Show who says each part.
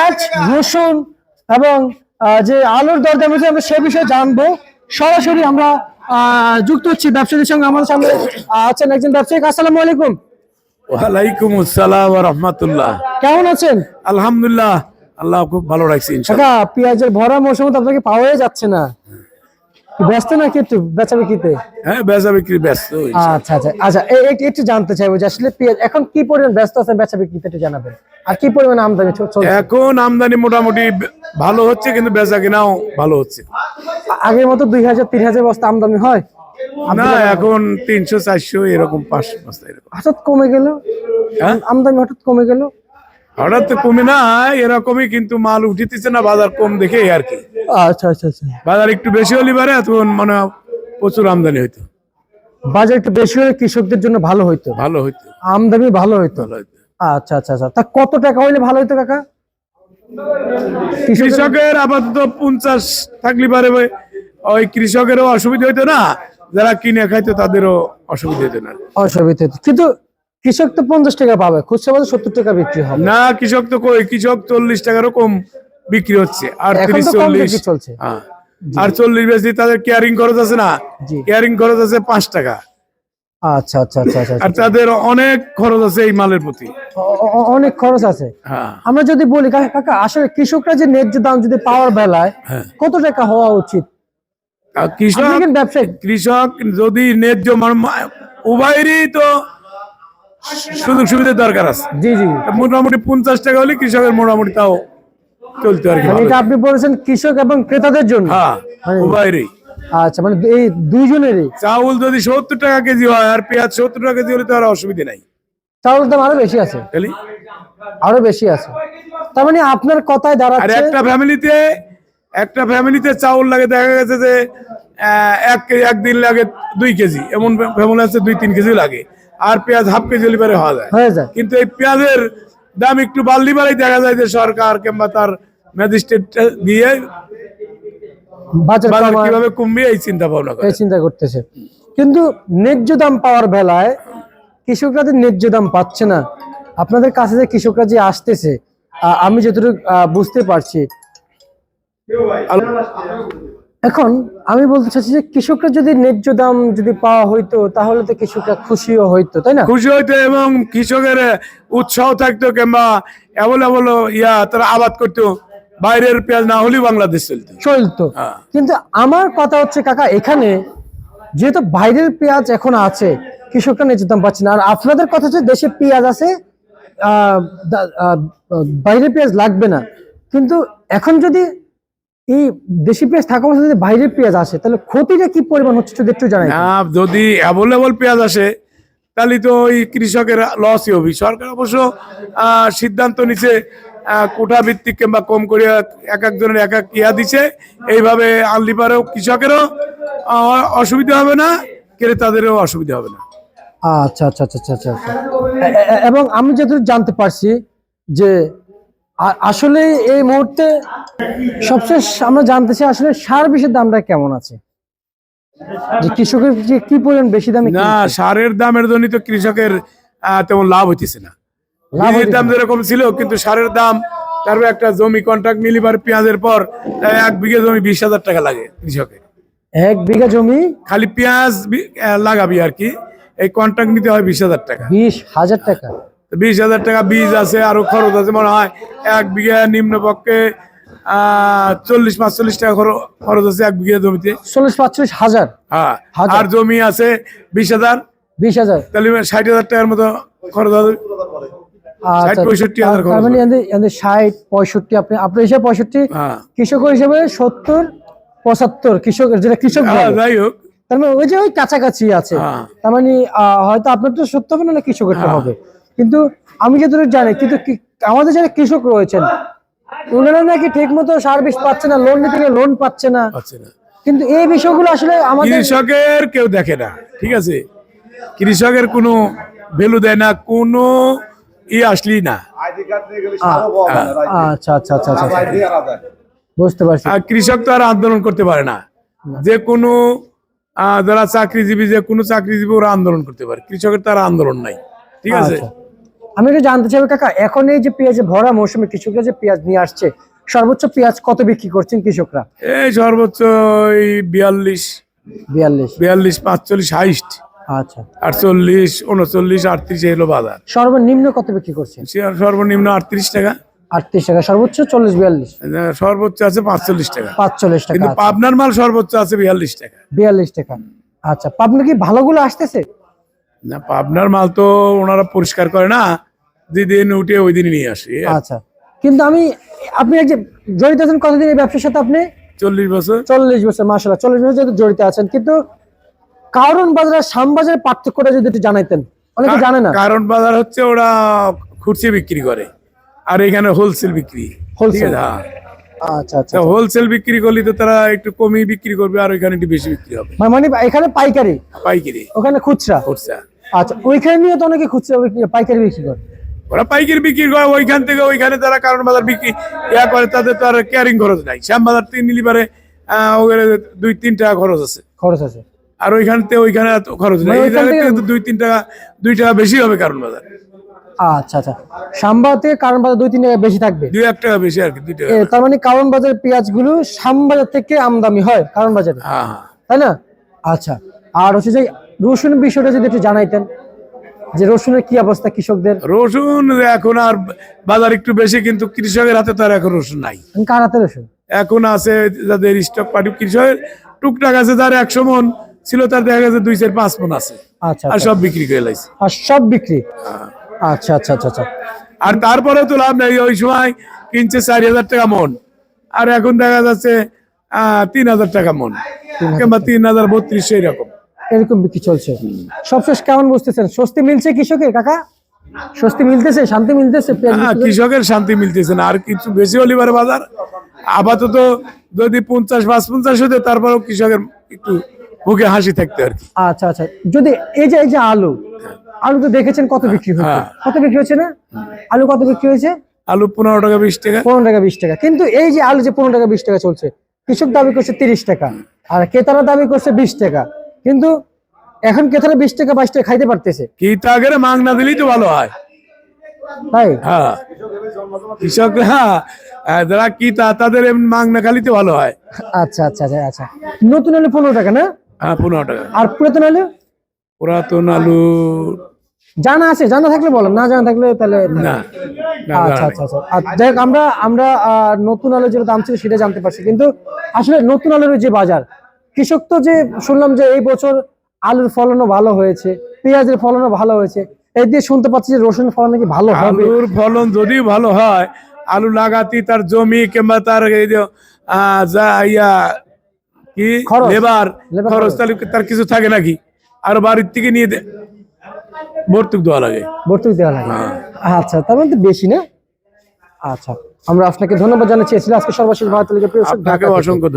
Speaker 1: পেঁয়াজ রসুন এবং যে আলুর দরদাম আমরা সে বিষয়ে জানব। সরাসরি আমরা যুক্ত হচ্ছি ব্যবসায়ীদের সঙ্গে। আমার সামনে আছেন একজন ব্যবসায়ী। আসসালামু আলাইকুম।
Speaker 2: ওয়ালাইকুম আসসালাম রহমতুল্লাহ।
Speaker 1: কেমন আছেন?
Speaker 2: আলহামদুলিল্লাহ আল্লাহ খুব ভালো রাখছি
Speaker 1: পেঁয়াজের ভরা মৌসুম তো আপনাকে পাওয়াই যাচ্ছে না। ব্যস্ত নাকি একটু বেচা বিক্রিতে?
Speaker 2: হ্যাঁ বেচা বিক্রি ব্যস্ত
Speaker 1: আচ্ছা আচ্ছা আচ্ছা একটু জানতে চাইব যে আসলে পেঁয়াজ এখন কি পরিমাণ ব্যস্ত আছেন বেচা বিক্রিতে একটু জানাবেন? আর কি পরিমাণ আমদানি
Speaker 2: এখন আমদানি মোটামুটি ভালো হচ্ছে কিন্তু বেচা কিনাও ভালো হচ্ছে।
Speaker 1: আগের মতো দুই হাজার তিন হাজার বস্তা আমদানি হয়?
Speaker 2: না এখন তিনশো চারশো এরকম পাঁচশো বস্তা এরকম।
Speaker 1: হঠাৎ কমে গেল?
Speaker 2: হ্যাঁ?
Speaker 1: আমদানি হঠাৎ কমে গেল?
Speaker 2: হঠাৎ তো কমে না এরকমই কিন্তু মাল উঠিতেছে না বাজার কম দেখে আর কি।
Speaker 1: আচ্ছা আচ্ছা আচ্ছা।
Speaker 2: বাজার একটু বেশি হলে পারে তখন মানে প্রচুর আমদানি হইতো।
Speaker 1: বাজার একটু বেশি হলে কৃষকদের জন্য ভালো হইতো।
Speaker 2: ভালো হইতো।
Speaker 1: আমদানি ভালো হইতো। আচ্ছা আচ্ছা আচ্ছা। তা কত টাকা হইলে ভালো হইতো কাকা? কৃষকের-
Speaker 2: আপাতত পঞ্চাশ থাকলে পারে ওই- ওই কৃষকেরও অসুবিধা হইতো না যারা কিনে খাইতো তাদেরও অসুবিধা হইতো না।
Speaker 1: অসুবিধা হইতো। কিন্তু কৃষক তো পঞ্চাশ টাকা পাবে খুচরা বাজার সত্তর টাকা বিক্রি হবে।
Speaker 2: না কৃষক তো কই কৃষক চল্লিশ টাকারও কম। বিক্রি হচ্ছে। আর তিরিশ চল্লিশ।
Speaker 1: চলছে।
Speaker 2: হ্যাঁ। আর চল্লিশ বেশি তাদের কেয়ারিং খরচ আছে না? কেয়ারিং খরচ আছে পাঁচ টাকা।
Speaker 1: আচ্ছা আচ্ছা আচ্ছা আচ্ছা
Speaker 2: আর তাদের অনেক খরচ আছে এই মালের প্রতি।
Speaker 1: অ- অ- অনেক খরচ আছে।
Speaker 2: হ্যাঁ।
Speaker 1: আমরা যদি বলি কাকা আসলে কৃষকরা যে ন্যায্য দাম যদি পাওয়ার বেলায়
Speaker 2: হ্যাঁ।
Speaker 1: কত টাকা হওয়া উচিত?
Speaker 2: কৃষক কৃষক যদি ন্যায্য উভয়েরই তো সুযোগ সুবিধা দরকার আছে।
Speaker 1: জি জি।
Speaker 2: মোটামুটি পঞ্চাশ টাকা হলে কৃষকের মোটামুটি তাও চলতে আর কি
Speaker 1: মানে এটা আপনি বলেছেন কৃষক এবং ক্রেতাদের জন্য।
Speaker 2: হ্যাঁ
Speaker 1: মানে-
Speaker 2: উভয়েরই।
Speaker 1: আচ্ছা মানে এই দুইজনেরই?
Speaker 2: চাউল যদি সত্তর টাকা কেজি হয় আর পেঁয়াজ সত্তর টাকা কেজি হলে তো আর অসুবিধা নাই।
Speaker 1: চাউলের দাম আরও বেশি আছে। আরও বেশি আছে। তার মানে আপনার কথায় দাঁড়াচ্ছে
Speaker 2: একটা ফ্যামিলিতে একটা ফ্যামিলিতে চাউল লাগে দেখা গেছে যে এক একদিন লাগে দুই কেজি। এমন ফ্যামিলি আছে দুই তিন কেজি লাগে। আর পেঁয়াজ হাফ কেজি হলে পরে হওয়া
Speaker 1: হয়ে যায়।
Speaker 2: কিন্তু এই পেঁয়াজের দাম একটু বাড়লি বাড়াই দেখা যায় যে সরকার কিংবা তার ম্যাজিস্ট্রেট দিয়ে
Speaker 1: বাজার
Speaker 2: কীভাবে কমবে এই চিন্তা ভাবনা করে।
Speaker 1: চিন্তা করতেছে। কিন্তু ন্যায্য দাম পাওয়ার বেলায় কৃষকরা যে ন্যায্য দাম পাচ্ছে না। আপনাদের কাছে যে কৃষকরা যে আসতেছে আমি যতটুকু বুঝতে পারছি। এখন আমি বলতে চাচ্ছি যে কৃষকরা যদি ন্যায্য দাম যদি পাওয়া হইতো তাহলে তো কৃষকরা খুশিও হইতো তাই না?
Speaker 2: খুশি হইতো এবং কৃষকের উৎসাহ থাকতো কিংবা অ্যাভেলেবল ইয়া তারা আবাদ করতো। বাইরের পেঁয়াজ না হলেও বাংলাদেশ চলতো।
Speaker 1: চলতো।
Speaker 2: হ্যাঁ।
Speaker 1: কিন্তু আমার কথা হচ্ছে কাকা এখানে যেহেতু বাইরের পেঁয়াজ এখন আছে কৃষকরা ন্যায্য দাম পাচ্ছে না। আর আপনাদের কথা হচ্ছে দেশে পেঁয়াজ আছে বাইরের পেঁয়াজ লাগবে না। কিন্তু এখন যদি এই দেশি পেঁয়াজ থাকা অবস্থায় যদি বাইরের পেঁয়াজ আসে তাহলে ক্ষতিটা কি পরিমাণ হচ্ছে যদি একটু জানাই।
Speaker 2: না যদি অ্যাভেলেবল পেঁয়াজ আসে তাহলে তো ওই কৃষকের লসই হবে। সরকার অবশ্য সিদ্ধান্ত নিছে কোটা ভিত্তিক কিংবা কম করে এক একজনের এক এক ইয়া দিছে এইভাবে আনলি পারেও কৃষকেরও অসুবিধা হবে না ক্রেতাদেরও অসুবিধা হবে না।
Speaker 1: আচ্ছা আচ্ছা আচ্ছা আচ্ছা আচ্ছা। এবং আমি যতটুকু জানতে পারছি যে আসলে এই মুহূর্তে সবচেয়ে আমরা জানতে চাই আসলে সার বিষের দামটা কেমন আছে? যে কৃষকের কি পরিমাণ বেশি দামে
Speaker 2: না সারের দামের জন্য তো কৃষকের তেমন লাভ হইতেছে না। বীজের দাম যেরকম ছিল কিন্তু সারের দাম তারপরে একটা জমি কন্ট্রাক্ট মিলিবার পেঁয়াজের পর এক বিঘে জমি বিশ হাজার টাকা লাগে কৃষকের
Speaker 1: এক বিঘা জমি?
Speaker 2: খালি পেঁয়াজ লাগাবি আর কি। এই কন্ট্রাক্ট নিতে হয় বিশ হাজার টাকা।
Speaker 1: বিশ হাজার টাকা?
Speaker 2: বিশ হাজার টাকা বীজ আছে আরও খরচ আছে মনে হয় এক বিঘা নিম্ন পক্ষে আহ চল্লিশ পাঁচচল্লিশ টাকা খর- খরচ আছে এক বিঘা জমিতে।
Speaker 1: চল্লিশ পাঁচচল্লিশ হাজার?
Speaker 2: হ্যাঁ। আর জমি আছে বিশ হাজার।
Speaker 1: বিশ হাজার?
Speaker 2: তাহলে ষাট হাজার টাকার মতো খরচ হবে।
Speaker 1: ষাট পঁয়ষট্টি আপনি আপনার হিসাবে পঁয়ষট্টি
Speaker 2: হ্যাঁ।
Speaker 1: হিসেবে সত্তর পঁচাত্তর কৃষক যেটা কৃষক
Speaker 2: হ্যাঁ, যাই হোক।
Speaker 1: তার মানে ওই যে ওই কাছাকাছি আছে।
Speaker 2: হ্যাঁ।
Speaker 1: তার মানে হয়তো আপনার তো সত্য হবে না না কৃষকেরটা। হবে। কিন্তু আমি যতটুকু জানি কিন্তু আমাদের যারা কৃষক রয়েছেন ওনারা নাকি ঠিক মতো সার বিষ পাচ্ছে না লোন নিতে লোন পাচ্ছে না।
Speaker 2: পাচ্ছে না।
Speaker 1: কিন্তু এই বিষয়গুলো আসলে আমাদের
Speaker 2: কৃষকের কেউ দেখে না ঠিক আছে? কৃষকের কোনো ভ্যালু দেয় না কোনো ই আসলি না।
Speaker 1: আচ্ছা আচ্ছা আচ্ছা আচ্ছা। বুঝতে পারছি।
Speaker 2: আর কৃষক তো আর আন্দোলন করতে পারে না। যে কোনো যারা চাকরিজীবী যে কোনো চাকরিজীবী ওরা আন্দোলন করতে পারে। কৃষকের তার আন্দোলন নাই। ঠিক আছে?
Speaker 1: আচ্ছা। আমি একটু জানতে চাইব কাকা এখন এই যে পেঁয়াজে ভরা মৌসুমে কৃষকরা যে পেঁয়াজ নিয়ে আসছে সর্বোচ্চ পেঁয়াজ কত বিক্রি করছেন কৃষকরা?
Speaker 2: এই সর্বোচ্চ ওই বিয়াল্লিশ।
Speaker 1: বিয়াল্লিশ।
Speaker 2: বিয়াল্লিশ পাঁচচল্লিশ হাইস্ট।
Speaker 1: আচ্ছা।
Speaker 2: আটচল্লিশ উনচল্লিশ আটত্রিশ এলো বাজার।
Speaker 1: সর্বনিম্ন কত বিক্রি করছেন?
Speaker 2: সর্বনিম্ন আটত্রিশ টাকা।
Speaker 1: আটত্রিশ টাকা সর্বোচ্চ চল্লিশ বিয়াল্লিশ?
Speaker 2: সর্বোচ্চ আছে পাঁচচল্লিশ টাকা।
Speaker 1: পাঁচচল্লিশ টাকা
Speaker 2: কিন্তু
Speaker 1: আচ্ছা,
Speaker 2: পাবনার মাল সর্বোচ্চ আছে বিয়াল্লিশ টাকা।
Speaker 1: বিয়াল্লিশ টাকা আচ্ছা। পাবনা কি ভালোগুলো আসতেছে?
Speaker 2: না পাবনার মাল তো ওনারা পরিষ্কার করে না যেদিন উঠে ওই দিন নিয়ে আসে।
Speaker 1: আচ্ছা। কিন্তু আমি আপনি এক যে জড়িত আছেন কতদিন এই ব্যবসার সাথে আপনি?
Speaker 2: চল্লিশ বছর।
Speaker 1: চল্লিশ বছর মাসাল্লাহ চল্লিশ বছর জড়িত আছেন। কিন্তু কারণ বাজার আর শ্যামবাজারের পার্থক্যটা যদি একটু জানাইতেন। অনেকে জানে না।
Speaker 2: কারণ বাজার হচ্ছে ওরা খুচরে বিক্রি করে আর এখানে হোলসেল বিক্রি।
Speaker 1: Wholesale?
Speaker 2: হ্যাঁ।
Speaker 1: আচ্ছা আচ্ছা
Speaker 2: হোলসেল বিক্রি করলে তো তারা একটু কমই বিক্রি করবে আর ওইখানে একটু বেশি বিক্রি হবে।
Speaker 1: মানে- মানে এখানে পাইকারি?
Speaker 2: পাইকারি।
Speaker 1: ওখানে খুচরা?
Speaker 2: করছে
Speaker 1: আচ্ছা ওইখানে নিয়ে তো অনেকে খুচরা বিক্রি- পাইকারি বিক্রি করে।
Speaker 2: ওরা পাইকারি বিক্রি করে ওইখান থেকে ওইখানে তারা কারণ বাজার বিক্রি ইয়া করে তাদের তো আর ক্যারিং খরচ নাই। শ্যাম বাজার তিন নিলি পারে ওখানে দুই তিন টাকা খরচ আছে।
Speaker 1: খরচ আছে।
Speaker 2: আর ওইখান থেকে ওইখানে এত খরচ নেই।
Speaker 1: মানে
Speaker 2: এই
Speaker 1: ওইখান
Speaker 2: জায়গা
Speaker 1: থেকে-
Speaker 2: থেকে তো দুই তিন টাকা দুই টাকা বেশি হবে কারণ বাজার
Speaker 1: আচ্ছা আচ্ছা। শ্যামবাজার থেকে কারণ বাজার দুই তিন টাকা বেশি থাকবে?
Speaker 2: দুই এক টাকা বেশি আর কি দুই টাকা
Speaker 1: তার মানে কারণ বাজারের পেঁয়াজগুলো শ্যামবাজার থেকে আমদানি হয় কারণ বাজারে
Speaker 2: হ্যাঁ হ্যাঁ।
Speaker 1: তাই না? আচ্ছা। আর হচ্ছে যে রসুন বিষয়টা যদি একটু জানাইতেন যে রসুনের কি অবস্থা কৃষকদের?
Speaker 2: রসুন এখন আর বাজার একটু বেশি কিন্তু কৃষকের হাতে তো আর এখন রসুন নাই।
Speaker 1: কার হাতে রসুন?
Speaker 2: এখন আছে যাদের স্টক পার্টি কৃষকের টুকটাক আছে যার একশো মন ছিল তার দেখা গেছে দুই চার পাঁচ মন আছে।
Speaker 1: আচ্ছা
Speaker 2: আর
Speaker 1: আচ্ছা।
Speaker 2: সব বিক্রি করে লাইছে।
Speaker 1: আর সব বিক্রি? আচ্ছা আচ্ছা আচ্ছা আচ্ছা।
Speaker 2: আর তারপরেও তো লাভ নেই ওই সময় কিনছে চারি হাজার টাকা মন। আর এখন দেখা যাচ্ছে তিন হাজার টাকা মন। কিংবা তিন হাজার বত্রিশশো এরকম।
Speaker 1: এরকম বিক্রি চলছে। সবশেষ কেমন বুঝতেছেন? স্বস্তি মিলছে কৃষকের কাকা? স্বস্তি মিলতেছে শান্তি মিলতেছে?
Speaker 2: হ্যাঁ? কৃষকের? শান্তি মিলতেছে না। আর কিছু বেশি হলে বাজার। আপাতত যদি পঞ্চাশ পাঁচ পঞ্চাশ হতে তারপরেও কৃষকের একটু মুখে হাসি থাকতে আর
Speaker 1: আচ্ছা আচ্ছা। যদি এই যে এই যে আলু আলু তো দেখেছেন কত বিক্রি হচ্ছে
Speaker 2: হ্যাঁ।
Speaker 1: কত বিক্রি হচ্ছে না? আলু কত বিক্রি হয়েছে?
Speaker 2: আলু পনেরো টাকা বিশ টাকা।
Speaker 1: পনেরো টাকা বিশ টাকা। কিন্তু এই যে আলু যে পনেরো টাকা বিশ টাকা চলছে কৃষক দাবি করছে তিরিশ টাকা আর ক্রেতারা দাবি করছে বিশ টাকা। কিন্তু এখন ক্রেতারা বিশ টাকা বাইশ টাকা খাইতে পারতেছে।
Speaker 2: কি তাগের মাং না দিলেই তো ভালো হয়।
Speaker 1: তাই?
Speaker 2: হ্যাঁ। কৃষক হ্যাঁ যারা কি তাদের এমনি মাং না খালিতে ভালো হয়।
Speaker 1: আচ্ছা আচ্ছা আচ্ছা আচ্ছা। নতুন আলু পনেরো টাকা না?
Speaker 2: হ্যাঁ পনেরো টাকা।
Speaker 1: আর পুরাতন আলু?
Speaker 2: পুরাতন আলু।
Speaker 1: জানা আছে জানা থাকলে বলেন না জানা থাকলে তাহলে
Speaker 2: না না
Speaker 1: আচ্ছা আচ্ছা আচ্ছা। যাই হোক, আমরা আমরা নতুন আলুর যেটা দাম ছিল সেটা জানতে পারছি। কিন্তু আসলে নতুন আলুর যে বাজার কৃষক তো যে শুনলাম যে এই বছর আলুর ফলনও ভালো হয়েছে পেঁয়াজের ফলনও ভালো হয়েছে এই দিয়ে শুনতে পাচ্ছি যে রসুন ফলন নাকি ভালো হবে।
Speaker 2: আলুর ফলন যদি ভালো হয় আলু লাগাতি তার জমি কিংবা তার ইয়া কি। লেবার খরচ। তাহলে তার কিছু থাকে নাকি আর বাড়ির থেকে নিয়ে দে- ভর্তুক দেওয়া লাগে
Speaker 1: ভর্তুক দেওয়া লাগে
Speaker 2: হ্যাঁ।
Speaker 1: আচ্ছা তার মানে তো বেশি না আচ্ছা আমরা আপনাকে ধন্যবাদ জানাচ্ছি আজকে সর্বশেষ ভারত লিগের প্রিয়
Speaker 2: আপনাকে অসংখ্য।